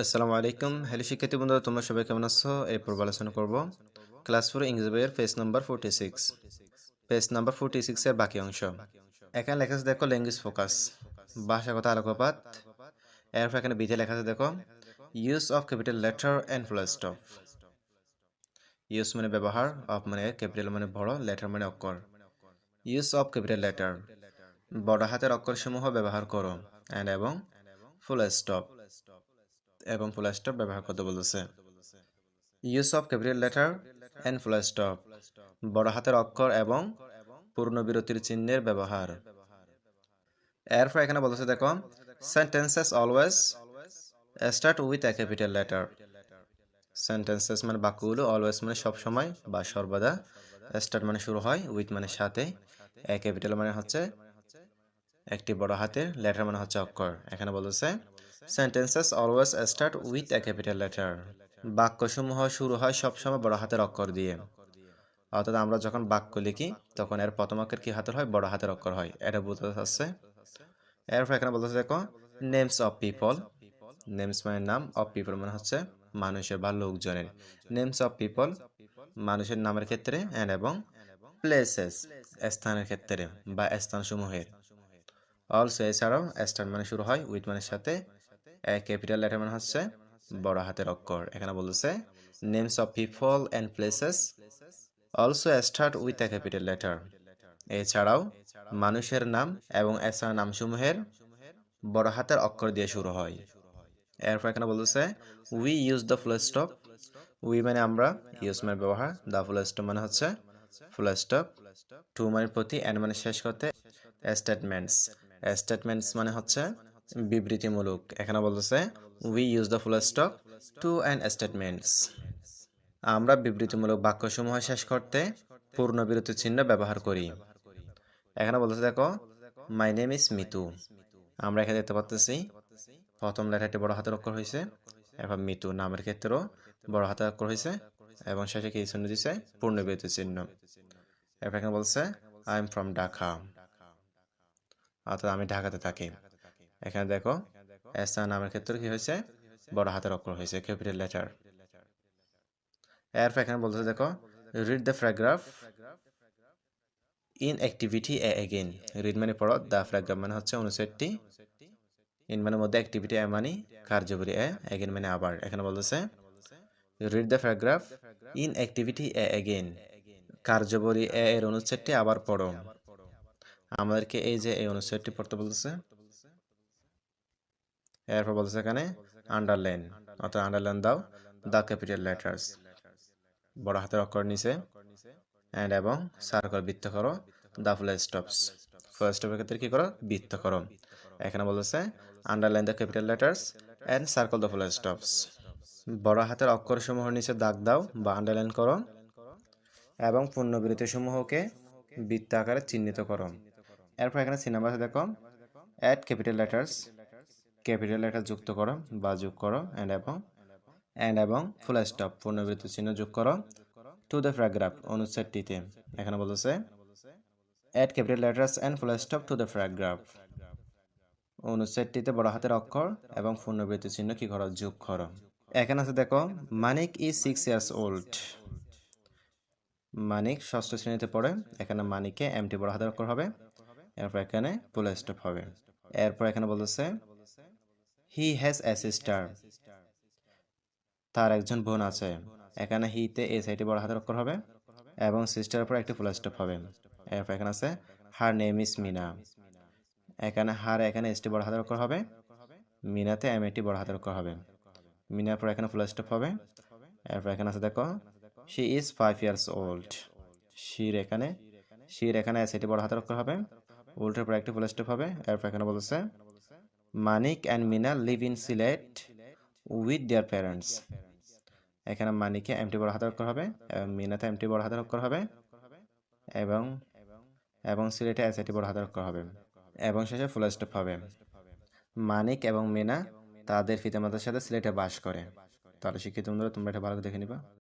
আসসালামু আলাইকুম। হ্যালো শিক্ষার্থী বন্ধুরা, তোমরা সবাই কেমন আছো? এই পর্ব আলোচনা করব। ক্লাস ফোর ইংরেজি বইয়ের page number forty six page number forty সিক্সের বাকি অংশ। এখানে লেখা আছে, দেখো ল্যাঙ্গুয়েজ ফোকাস ভাষাগত আলোকপাত। এরপর এখানে বিধি লেখা আছে, দেখো use of capital letter and full stop use মানে ব্যবহার অফ মানে ক্যাপিটাল মানে বড় লেটার মানে অক্ষর। ইউজ অফ ক্যাপিটাল লেটার বড় হাতের অক্ষরসমূহ ব্যবহার করো। অ্যান্ড এবং ফুল স্টপ এবং ফুল স্টপ ব্যবহার করতে বলেছে use of capital letter and full stop বড় হাতের অক্ষর এবং পূর্ণ বিরতির চিহ্নের ব্যবহার। এরপর এখানে বলেছে দেখো sentences always start with a capital letter sentences মানে বাক্যগুলো অলওয়েজ মানে সবসময় বা সর্বদা স্টার্ট মানে শুরু হয় উইথ মানে সাথে। এ ক্যাপিটাল মানে হচ্ছে একটি বড় হাতের লেটার মানে হচ্ছে অক্ষর। এখানে বলেছে sentences always start with a capital letter বাক্যসমূহ শুরু হয় সবসময় বড় হাতের অক্ষর দিয়ে। অর্থাৎ আমরা যখন বাক্য লিখি, তখন এর প্রথম অক্ষর কি হাতের হয়? বড় হাতের অক্ষর হয়। এটা বুঝতে পারছে এরপর এখানে বলতেছে দেখো নেমস অফ পিপল নেমস মানে নাম অফ পিপল মানে হচ্ছে মানুষের বা লোকজনের। নেমস অফ পিপল মানুষের নামের ক্ষেত্রে অ্যান্ড এবং প্লেসেস স্থানের ক্ষেত্রে বা স্থানসমূহের। অলসো এছাড়াও স্টার মানে শুরু হয় উইথ মানের সাথে ক্যাপিটাল লেটার মানে হচ্ছে বড় হাতের অক্ষর। এখানে বলতেছে names of people and places also start with a capital letter এছাড়াও, মানুষের নাম এবং এছাড়া নামসমূহের বড় হাতের অক্ষর দিয়ে শুরু হয়। এরপর এখানে বলতেছে we use the full stop we মানে আমরা ইউজ মানে ব্যবহার দ্য ফুল স্টপ মানে হচ্ছে ফুল স্টপ টু মানে প্রতি অ্যান্ড মানে শেষ করতে স্টেটমেন্টস স্টেটমেন্টস মানে হচ্ছে বিবৃতিমূলক। এখানে বলতেছে we use the full stop to and statements আমরা বিবৃতিমূলক বাক্যসমূহ শেষ করতে পূর্ণ বিরতি চিহ্ন ব্যবহার করি। এখানে বলতেছে, দেখো মাই নেম ইজ মিতু আমরা এখানে দেখতে পাচ্ছি প্রথম লেটারটি বড় হাতের অক্ষর হয়েছে এবার মিতু নামের ক্ষেত্রেও বড় হাতের অক্ষর হয়েছে এবং শেষে কি চিহ্ন দিছে? পূর্ণ বিরতি চিহ্ন। এবার এখানে বলছে আই এম ফ্রম ঢাকা অর্থাৎ আমি ঢাকাতে থাকি। এখানে দেখো এসা নামের ক্ষেত্রে কি হয়েছে? বড় হাতের অক্ষর হয়েছে ক্যাপিটাল লেটার এরপর এখানে বলতেছে, দেখো read the paragraph in activity A again read মানে পড়ো দ্য প্যারাগ্রাফ মানে হচ্ছে অনুচ্ছেদটি। ইন মানে মধ্যে অ্যাক্টিভিটি এ মানে কার্যকরী এ এগেইন মানে আবার। এখানে বলতেছে read the paragraph in activity A again কার্যকরী এ এর অনুচ্ছেদটি আবার পড়ো। আমাদেরকে এই যে এই অনুচ্ছেদটি পড়তে বলতেছে এরপর বলতেছে এখানে আন্ডারলাইন অর্থাৎ আন্ডারলাইন দাও দ্য ক্যাপিটাল লেটার্স বড় হাতের অক্ষর নিচে। অ্যান্ড এবং সার্কল বৃত্ত করো দ্য ফুল স্টপস ফুল স্টপের ক্ষেত্রে কি করো? বৃত্ত করো। এখানে বলতেছে underline the capital letters and circle the full stops বড় হাতের অক্ষর সমূহের নিচে দাগ দাও বা আন্ডারলাইন করো এবং পূর্ণবিরতি সমূহকে বৃত্ত আকারে চিহ্নিত করো। এরপর এখানে সিনেমা দেখো add capital letters capital letter যুক্ত করো বা যোগ করো অ্যান্ড এবং অ্যান্ড এবং ফুল স্টপ পূর্ণবৃত্ত চিহ্ন যোগ করো টু দ্য প্যারাগ্রাফ অনুচ্ছেদটিতে। এখানে বলতেছে add capital letters and full stop to the paragraph অনুচ্ছেদটিতে বড় হাতের অক্ষর এবং পূর্ণবৃত্ত চিহ্ন কি করো? যোগ করো। এখানে আছে দেখো, Manik is six years old Manik ষষ্ঠ শ্রেণীতে পড়ে, এখানে মানিকে এমটি বড় হাতের অক্ষর হবে, এরপর এখানে ফুল স্টপ হবে। এরপর এখানে বলতেছে হি হ্যাজ এ সিস্টার তার একজন বোন আছে। এখানে হিতে এ সাইডে বড় হাতের অক্ষর হবে এবং সিস্টার উপর একটি ফুল স্টপ হবে। এরপর এখানে আছে হার নেম ইস মিনা এখানে হার এখানে এসটি বড় হাতের অক্ষর হবে মিনাতে এম এটি বড় হাতের অক্ষর হবে। মিনার পর এখানে ফুল স্টপ হবে। এরপর এখানে আছে, দেখো she is five years old শির এখানে শির এখানে এস বড় হাতের অক্ষর হবে। উল্টের পর একটি ফুল স্টপ হবে। এরপর এখানে বলছে Manik and Meena live in Sylhet with their parents এখানে মানিকে এমটি বড় হাতের অক্ষর হবে, এবং মিনাতে এমটি বড় হাতের অক্ষর হবে, এবং এবং সিলেটে এস এটি বড় হাতের অক্ষর হবে, এবং শেষে ফুল স্টপ হবে। মানিক এবং মিনা তাদের পিতামাতার সাথে সিলেটে বাস করে। তাহলে শিক্ষিত বন্ধুরা, তোমরা এটা ভালো দেখে নিবা।